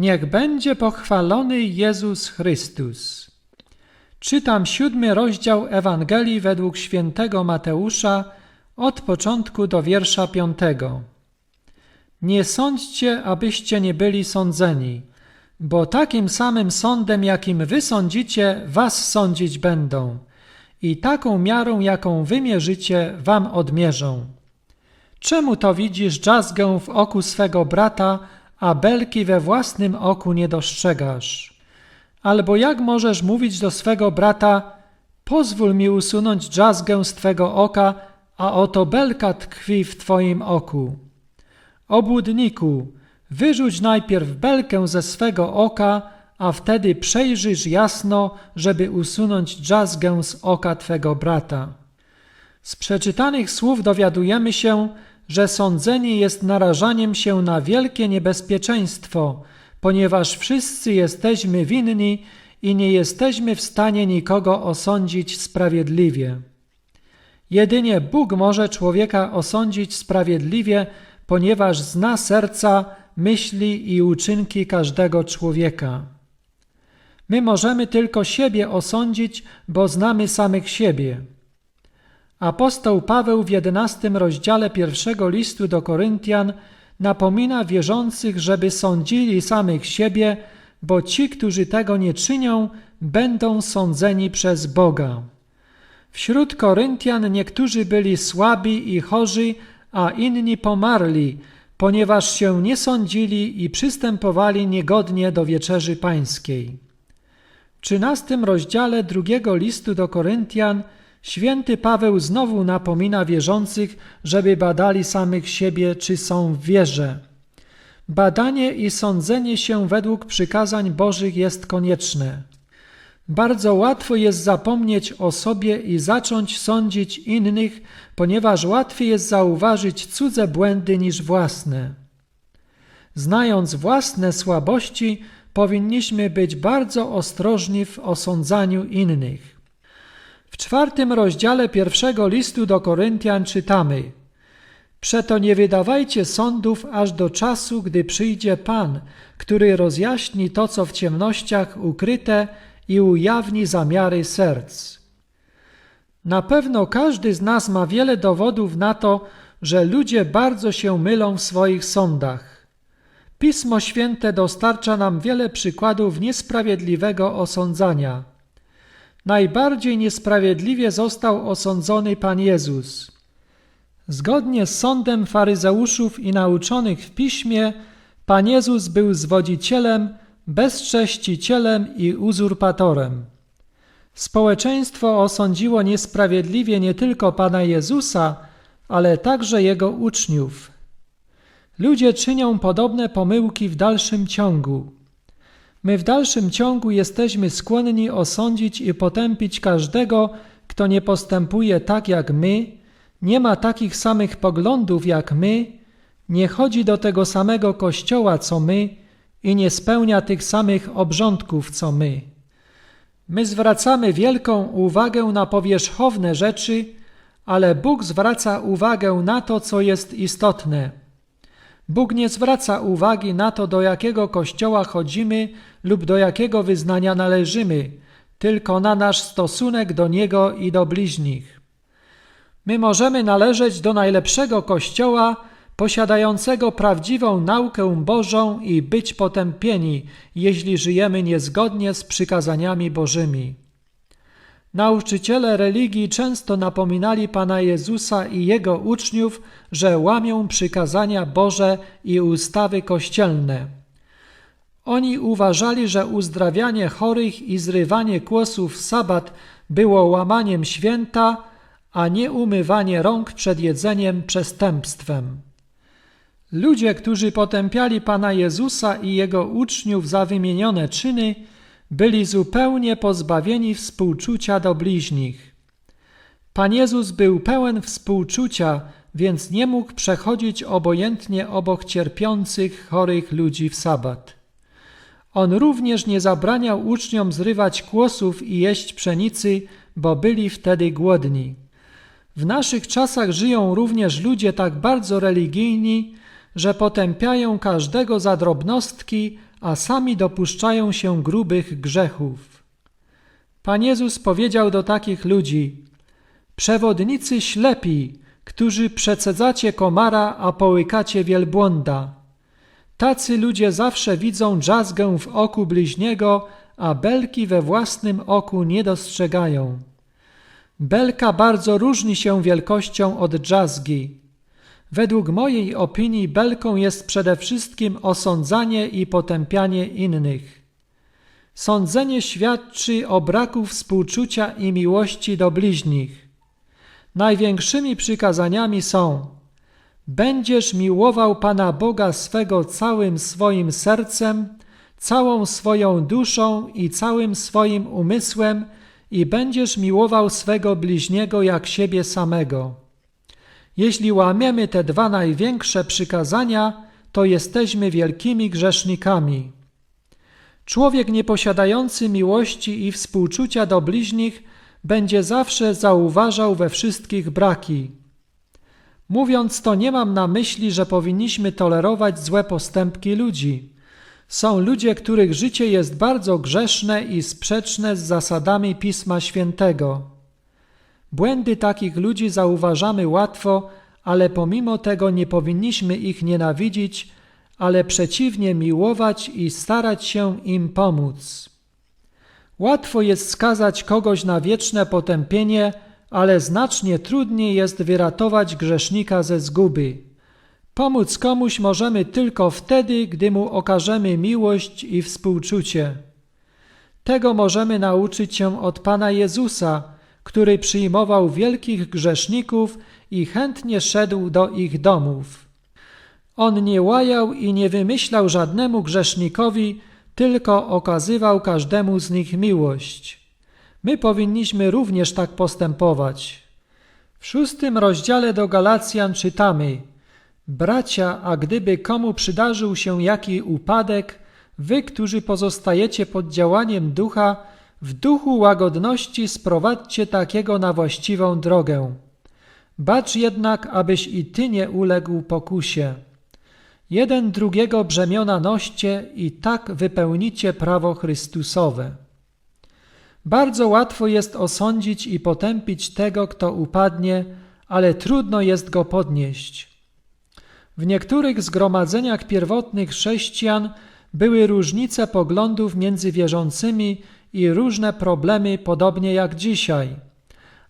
Niech będzie pochwalony Jezus Chrystus. Czytam siódmy rozdział Ewangelii według świętego Mateusza od początku do wiersza piątego. Nie sądźcie, abyście nie byli sądzeni, bo takim samym sądem, jakim wy sądzicie, was sądzić będą i taką miarą, jaką wymierzycie, wam odmierzą. Czemu to widzisz dżazgę w oku swego brata, a belki we własnym oku nie dostrzegasz? Albo jak możesz mówić do swego brata, pozwól mi usunąć dżazgę z twego oka, a oto belka tkwi w twoim oku. Obłudniku, wyrzuć najpierw belkę ze swego oka, a wtedy przejrzysz jasno, żeby usunąć dżazgę z oka twego brata. Z przeczytanych słów dowiadujemy się, że sądzenie jest narażaniem się na wielkie niebezpieczeństwo, ponieważ wszyscy jesteśmy winni i nie jesteśmy w stanie nikogo osądzić sprawiedliwie. Jedynie Bóg może człowieka osądzić sprawiedliwie, ponieważ zna serca, myśli i uczynki każdego człowieka. My możemy tylko siebie osądzić, bo znamy samych siebie. Apostoł Paweł w jedenastym rozdziale pierwszego listu do Koryntian napomina wierzących, żeby sądzili samych siebie, bo ci, którzy tego nie czynią, będą sądzeni przez Boga. Wśród Koryntian niektórzy byli słabi i chorzy, a inni pomarli, ponieważ się nie sądzili i przystępowali niegodnie do wieczerzy pańskiej. W trzynastym rozdziale drugiego listu do Koryntian święty Paweł znowu napomina wierzących, żeby badali samych siebie, czy są w wierze. Badanie i sądzenie się według przykazań Bożych jest konieczne. Bardzo łatwo jest zapomnieć o sobie i zacząć sądzić innych, ponieważ łatwiej jest zauważyć cudze błędy niż własne. Znając własne słabości, powinniśmy być bardzo ostrożni w osądzaniu innych. W czwartym rozdziale pierwszego listu do Koryntian czytamy: Przeto nie wydawajcie sądów aż do czasu, gdy przyjdzie Pan, który rozjaśni to, co w ciemnościach ukryte i ujawni zamiary serc. Na pewno każdy z nas ma wiele dowodów na to, że ludzie bardzo się mylą w swoich sądach. Pismo Święte dostarcza nam wiele przykładów niesprawiedliwego osądzania. Najbardziej niesprawiedliwie został osądzony Pan Jezus. Zgodnie z sądem faryzeuszów i nauczonych w piśmie, Pan Jezus był zwodzicielem, bezcześcicielem i uzurpatorem. Społeczeństwo osądziło niesprawiedliwie nie tylko Pana Jezusa, ale także Jego uczniów. Ludzie czynią podobne pomyłki w dalszym ciągu. My w dalszym ciągu jesteśmy skłonni osądzić i potępić każdego, kto nie postępuje tak jak my, nie ma takich samych poglądów jak my, nie chodzi do tego samego kościoła co my i nie spełnia tych samych obrządków co my. My zwracamy wielką uwagę na powierzchowne rzeczy, ale Bóg zwraca uwagę na to, co jest istotne. Bóg nie zwraca uwagi na to, do jakiego kościoła chodzimy lub do jakiego wyznania należymy, tylko na nasz stosunek do Niego i do bliźnich. My możemy należeć do najlepszego kościoła, posiadającego prawdziwą naukę Bożą i być potępieni, jeśli żyjemy niezgodnie z przykazaniami Bożymi. Nauczyciele religii często napominali Pana Jezusa i Jego uczniów, że łamią przykazania Boże i ustawy kościelne. Oni uważali, że uzdrawianie chorych i zrywanie kłosów w sabat było łamaniem święta, a nie umywanie rąk przed jedzeniem przestępstwem. Ludzie, którzy potępiali Pana Jezusa i Jego uczniów za wymienione czyny, byli zupełnie pozbawieni współczucia do bliźnich. Pan Jezus był pełen współczucia, więc nie mógł przechodzić obojętnie obok cierpiących, chorych ludzi w sabat. On również nie zabraniał uczniom zrywać kłosów i jeść pszenicy, bo byli wtedy głodni. W naszych czasach żyją również ludzie tak bardzo religijni, że potępiają każdego za drobnostki, a sami dopuszczają się grubych grzechów. Pan Jezus powiedział do takich ludzi: Przewodnicy ślepi, którzy przecedzacie komara, a połykacie wielbłąda. Tacy ludzie zawsze widzą drzazgę w oku bliźniego, a belki we własnym oku nie dostrzegają. Belka bardzo różni się wielkością od drzazgi. Według mojej opinii belką jest przede wszystkim osądzanie i potępianie innych. Sądzenie świadczy o braku współczucia i miłości do bliźnich. Największymi przykazaniami są: Będziesz miłował Pana Boga swego całym swoim sercem, całą swoją duszą i całym swoim umysłem, i będziesz miłował swego bliźniego jak siebie samego. Jeśli łamiemy te dwa największe przykazania, to jesteśmy wielkimi grzesznikami. Człowiek nieposiadający miłości i współczucia do bliźnich będzie zawsze zauważał we wszystkich braki. Mówiąc to, nie mam na myśli, że powinniśmy tolerować złe postępki ludzi. Są ludzie, których życie jest bardzo grzeszne i sprzeczne z zasadami Pisma Świętego. Błędy takich ludzi zauważamy łatwo, ale pomimo tego nie powinniśmy ich nienawidzić, ale przeciwnie miłować i starać się im pomóc. Łatwo jest skazać kogoś na wieczne potępienie, ale znacznie trudniej jest wyratować grzesznika ze zguby. Pomóc komuś możemy tylko wtedy, gdy mu okażemy miłość i współczucie. Tego możemy nauczyć się od Pana Jezusa, który przyjmował wielkich grzeszników i chętnie szedł do ich domów. On nie łajał i nie wymyślał żadnemu grzesznikowi, tylko okazywał każdemu z nich miłość. My powinniśmy również tak postępować. W szóstym rozdziale do Galacjan czytamy: Bracia, a gdyby komu przydarzył się jaki upadek, wy, którzy pozostajecie pod działaniem ducha, w duchu łagodności sprowadźcie takiego na właściwą drogę. Bacz jednak, abyś i ty nie uległ pokusie. Jeden drugiego brzemiona noście i tak wypełnicie prawo Chrystusowe. Bardzo łatwo jest osądzić i potępić tego, kto upadnie, ale trudno jest go podnieść. W niektórych zgromadzeniach pierwotnych chrześcijan były różnice poglądów między wierzącymi i różne problemy, podobnie jak dzisiaj.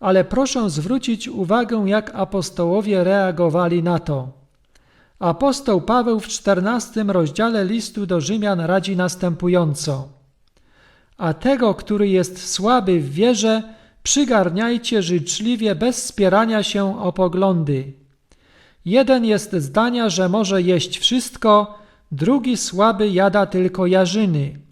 Ale proszę zwrócić uwagę, jak apostołowie reagowali na to. Apostoł Paweł w czternastym rozdziale listu do Rzymian radzi następująco: A tego, który jest słaby w wierze, przygarniajcie życzliwie bez spierania się o poglądy. Jeden jest zdania, że może jeść wszystko, drugi słaby jada tylko jarzyny.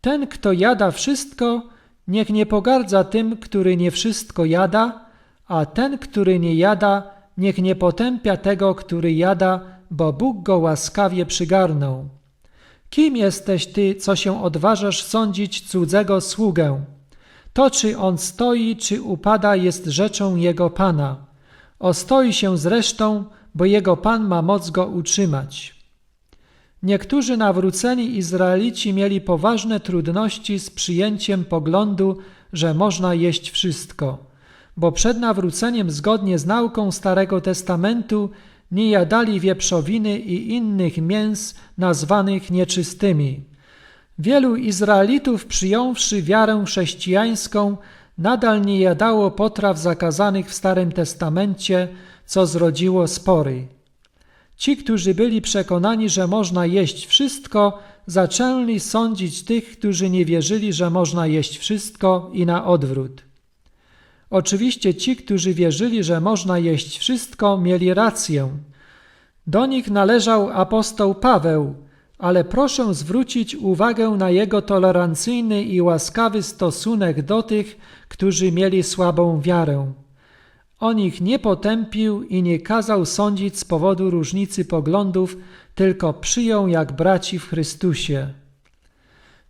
Ten, kto jada wszystko, niech nie pogardza tym, który nie wszystko jada, a ten, który nie jada, niech nie potępia tego, który jada, bo Bóg go łaskawie przygarnął. Kim jesteś ty, co się odważasz sądzić cudzego sługę? To, czy on stoi, czy upada, jest rzeczą jego Pana. Ostoi się zresztą, bo jego Pan ma moc go utrzymać. Niektórzy nawróceni Izraelici mieli poważne trudności z przyjęciem poglądu, że można jeść wszystko, bo przed nawróceniem zgodnie z nauką Starego Testamentu nie jadali wieprzowiny i innych mięs nazwanych nieczystymi. Wielu Izraelitów przyjąwszy wiarę chrześcijańską nadal nie jadało potraw zakazanych w Starym Testamencie, co zrodziło spory. Ci, którzy byli przekonani, że można jeść wszystko, zaczęli sądzić tych, którzy nie wierzyli, że można jeść wszystko i na odwrót. Oczywiście ci, którzy wierzyli, że można jeść wszystko, mieli rację. Do nich należał apostoł Paweł, ale proszę zwrócić uwagę na jego tolerancyjny i łaskawy stosunek do tych, którzy mieli słabą wiarę. On ich nie potępił i nie kazał sądzić z powodu różnicy poglądów, tylko przyjął jak braci w Chrystusie.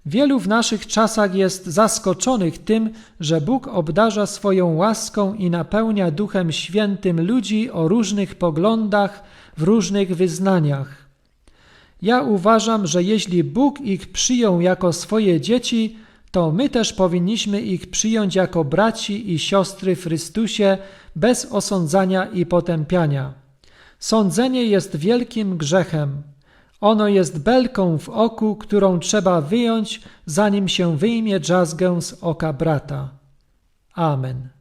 Wielu w naszych czasach jest zaskoczonych tym, że Bóg obdarza swoją łaską i napełnia Duchem Świętym ludzi o różnych poglądach, w różnych wyznaniach. Ja uważam, że jeśli Bóg ich przyjął jako swoje dzieci, to my też powinniśmy ich przyjąć jako braci i siostry w Chrystusie bez osądzania i potępiania. Sądzenie jest wielkim grzechem. Ono jest belką w oku, którą trzeba wyjąć, zanim się wyjmie drzazgę z oka brata. Amen.